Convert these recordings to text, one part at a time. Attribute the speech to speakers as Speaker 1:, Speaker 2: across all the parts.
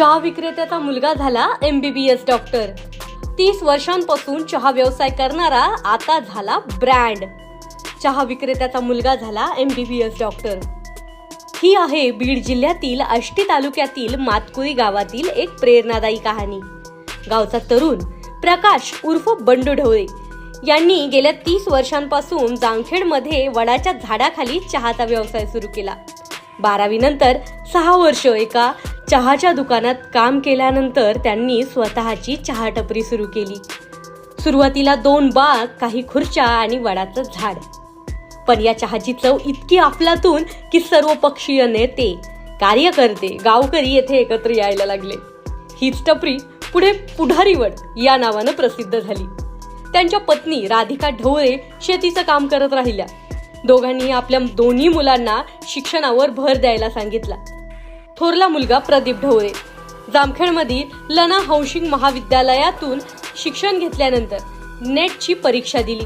Speaker 1: चहा विक्रेत्याचा मुलगा झाला एमबीबीएस डॉक्टर तीस वर्षांपासून चहा व्यवसाय करणारा आता झाला ब्रँड चहा विक्रेत्याचा मुलगा झाला एमबीबीएस डॉक्टर ही आहे बीड जिल्ह्यातील आष्टी तालुक्यातील मातकुरी गावातील एक प्रेरणादायी कहाणी. गावचा तरुण प्रकाश उर्फ बंडू ढवळे यांनी गेल्या तीस वर्षांपासून जामखेडमध्ये वडाच्या झाडाखाली चहाचा व्यवसाय सुरू केला. बारावी नंतर सहा वर्ष एका चहाच्या दुकानात काम केल्यानंतर त्यांनी स्वतःची चहा टपरी सुरू केली. सुरुवातीला दोन बाग काही खुर्च्या आणि वडाचं झाड. पण या चहाची चव इतकी आपलातून की सर्व पक्षीय नेते कार्यकर्ते गावकरी येथे एकत्र यायला लागले. हीच टपरी पुढे पुढारीवड या नावानं प्रसिद्ध झाली. त्यांच्या पत्नी राधिका ढवळे शेतीचं काम करत राहिल्या. दोघांनी आपल्या दोन्ही मुलांना शिक्षणावर भर द्यायला सांगितला. थोरला मुलगा प्रदीप ढवळे. जामखेडमधील लना हौशिंग महाविद्यालयातून शिक्षण घेतल्यानंतर नेटची परीक्षा दिली.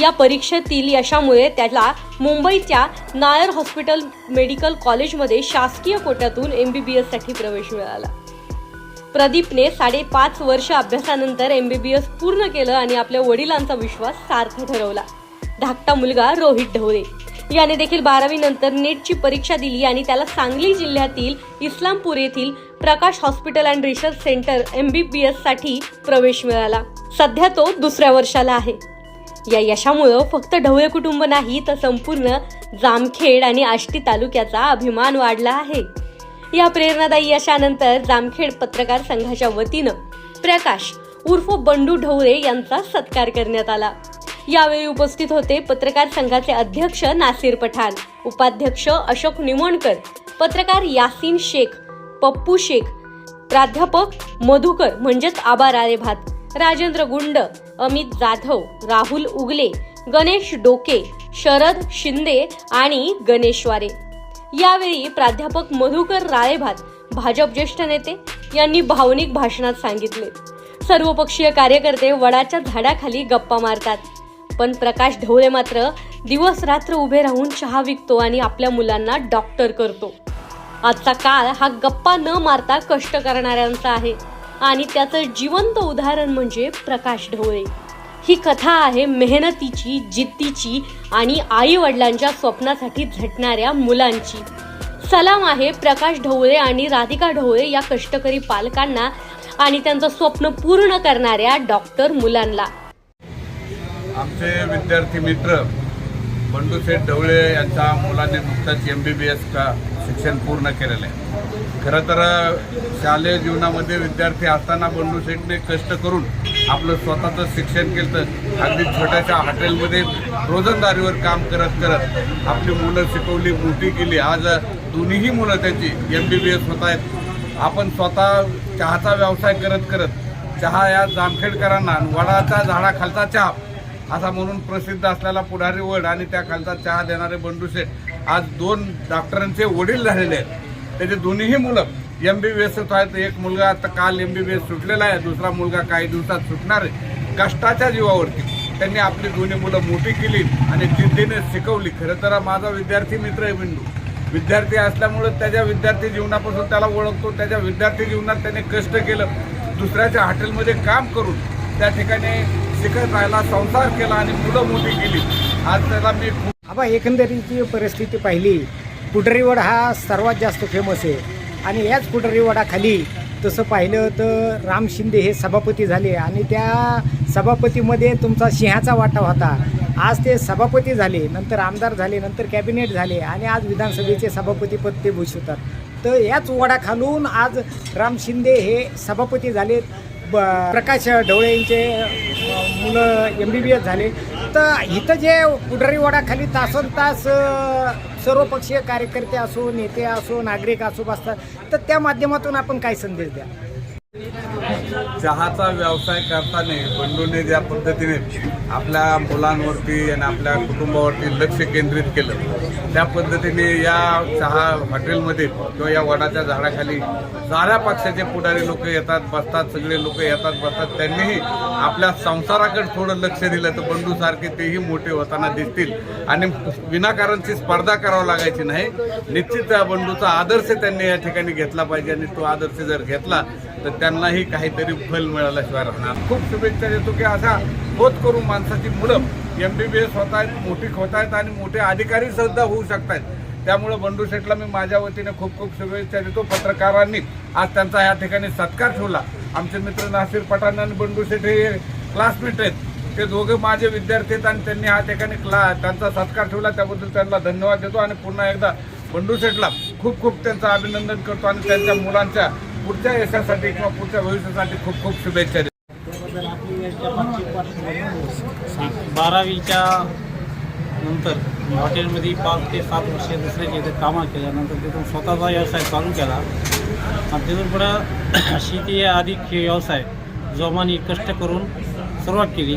Speaker 1: या परीक्षेतील यशामुळे त्याला मुंबईच्या नायर हॉस्पिटल मेडिकल कॉलेजमध्ये शासकीय कोट्यातून एम बी बी एससाठी प्रवेश मिळाला. प्रदीपने साडेपाच वर्ष अभ्यासानंतर एम बी बी एस पूर्ण केलं आणि आपल्या वडिलांचा विश्वास सार्थ ठरवला. धाकटा मुलगा रोहित ढवळे. याने देखील बारावी नंतर नेटची परीक्षा दिली आणि त्याला सांगली जिल्ह्यातील इस्लामपूर येथील Prakash hospital and research centre M B B साठी प्रवेश मिळाला. सध्या तो दुसऱ्या वर्षाला आहे. या यशामुळं फक्त ढवळे कुटुंब नाही तर संपूर्ण जामखेड आणि आष्टी तालुक्याचा अभिमान वाढला आहे. या प्रेरणादायी यशानंतर जामखेड पत्रकार संघाच्या वतीनं प्रकाश उर्फ बंडू ढवळे यांचा सत्कार करण्यात आला. यावेळी उपस्थित होते पत्रकार संघाचे अध्यक्ष नासिर पठाण उपाध्यक्ष अशोक निमोणकर पत्रकार यासीन शेख पप्पू शेख प्राध्यापक मधुकर म्हणजेच आबा भात राजेंद्र गुंड अमित जाधव राहुल उगले गणेश डोके शरद शिंदे आणि गणेश वारे यावेळी प्राध्यापक मधुकर राळेभात भाजप ज्येष्ठ नेते यांनी भावनिक भाषणात सांगितले. सर्वपक्षीय कार्यकर्ते वडाच्या झाडाखाली गप्पा मारतात. पण प्रकाश ढवळे मात्र दिवस रात्र उभे राहून चहा विकतो आणि आपल्या मुलांना डॉक्टर करतो. आजचा काळ हा गप्पा न मारता कष्ट करणाऱ्यांचा आहे. आणि त्याचं जिवंत उदाहरण म्हणजे प्रकाश ढवळे. ही कथा आहे मेहनतीची जिद्दीची आणि आई वडिलांच्या स्वप्नासाठी झटणाऱ्या मुलांची. सलाम आहे प्रकाश ढवळे आणि राधिका ढवळे या कष्टकरी पालकांना आणि त्यांचं स्वप्न पूर्ण करणाऱ्या डॉक्टर मुलांना
Speaker 2: आमचे विद्यार्थी मित्र बंडू शेठ ढवळे यांच्या मुलाने नुकताच एम बी बी एस का शिक्षण पूर्ण केलेलं आहे. खरं तर शालेय जीवनामध्ये विद्यार्थी असताना बंडू शेठने कष्ट करून आपलं स्वतःचं शिक्षण केलं अगदी छोट्याशा हॉटेलमध्ये रोजंदारीवर काम करत करत आपली मुलं शिकवली मोठी केली. आज दोन्हीही मुलं त्यांची एम बी बी एस होत आहेत. आपण स्वतः चहाचा व्यवसाय करत करत चहा या जामखेडकरांना वडाचा झाडाखालचा चहा असा म्हणून प्रसिद्ध असलेला पुढारी वड आणि त्या खालचा चहा देणारे बंडू शेठ आज दोन डॉक्टरांचे वडील झालेले आहेत. त्याचे दोन्हीही मुलं एम बी बी एसच आहेत. एक मुलगा आता काल एम बी बी एस सुटलेला आहे. दुसरा मुलगा काही दिवसात सुटणार आहे. कष्टाच्या जीवावरती त्यांनी आपली दोन्ही मुलं मोठी केली आणि जिद्दीने शिकवली. खरं तर माझा विद्यार्थी मित्र आहे बिंडू विद्यार्थी असल्यामुळे त्याच्या विद्यार्थी जीवनापासून त्याला ओळखतो. त्याच्या विद्यार्थी जीवनात त्याने कष्ट केलं. दुसऱ्याच्या हॉटेलमध्ये काम करून त्या ठिकाणी शिकत राहिला संसार केला आणि मुलं मोठी केली. आज त्याला मी
Speaker 3: आबा एकंदरीची परिस्थिती पाहिली. पुटरीवड हा सर्वात जास्त फेमस आहे. आणि याच पुटरीवडाखाली तसं पाहिलं तर राम शिंदे हे सभापती झाले आणि त्या सभापतीमध्ये तुमचा सिंहाचा वाटा होता. आज ते सभापती झाले नंतर आमदार झाले नंतर कॅबिनेट झाले आणि आज विधानसभेचे सभापतीपद ते भूषवतात. तर याच वडाखालून आज राम शिंदे हे सभापती झाले ब प्रकाश ढवळे यांचे मुलं एम बी बी एस झाले. तर इथं जे पुढारी वडाखाली तासन तास सर्वपक्षीय कार्यकर्ते असो नेते असो नागरिक असो बसतात. तर त्या माध्यमातून आपण काय संदेश द्या?
Speaker 2: चहाचा व्यवसाय करताना बंडूने ज्या पद्धतीने आपल्या मुलांवरती आणि आपल्या कुटुंबावरती लक्ष केंद्रित केलं त्या पद्धतीने या चहा हॉटेलमध्ये किंवा या वडाच्या झाडाखाली साऱ्या पक्षाचे पुढारी लोक येतात बसतात सगळे लोक येतात बसतात. त्यांनीही आपल्या संसाराकडे थोडं लक्ष दिलं तर बंडू सारखे तेही मोठे होताना दिसतील. आणि विनाकारणची स्पर्धा करावं लागायची नाही. निश्चित त्या बंडूचा आदर्श त्यांनी या ठिकाणी घेतला पाहिजे आणि तो आदर्श जर घेतला तर त्यांनाही काहीतरी फल मिळाल्याशिवाय राहणार. खूप शुभेच्छा देतो की असा होत करून माणसाची मुलं एम बी बी एस होत आहेत मोठी होत आहेत आणि मोठे अधिकारी सुद्धा होऊ शकत आहेत त्यामुळे बंडू शेठला मी माझ्या वतीने खूप खूप शुभेच्छा देतो. पत्रकारांनी आज त्यांचा या ठिकाणी सत्कार ठेवला. आमचे मित्र नासिर पठाण आणि बंडू शेठ हे क्लासमेट आहेत. ते दोघं माझे विद्यार्थी आहेत आणि त्यांनी हा ठिकाणी क्ला त्यांचा सत्कार ठेवला. त्याबद्दल त्यांना धन्यवाद देतो आणि पुन्हा एकदा बंडू शेठला खूप खूप त्यांचं अभिनंदन करतो आणि त्यांच्या मुलांच्या पुढच्या यशासाठी किंवा पुढच्या भविष्यासाठी खूप खूप शुभेच्छा देतो.
Speaker 4: बारावीच्या नंतर हॉटेलमध्ये पाच ते सात वर्ष दुसऱ्याच्या इथे कामं केल्यानंतर तिथून स्वतःचा व्यवसाय चालू केला. आणि तिथून पुढं शेती या अधिक व्यवसाय जोमाने कष्ट करून सुरुवात केली.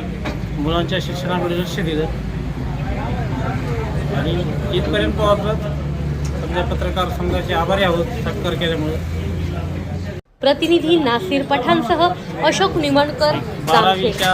Speaker 4: मुलांच्या शिक्षणाकडे लक्ष दिलं. आणि इथपर्यंत पोहोचत समजा पत्रकार संघाचे आभारी आहोत सत्कार केल्यामुळे.
Speaker 1: प्रतिनिधी नासिर पठाणसह अशोक निमणकर
Speaker 4: बारावीच्या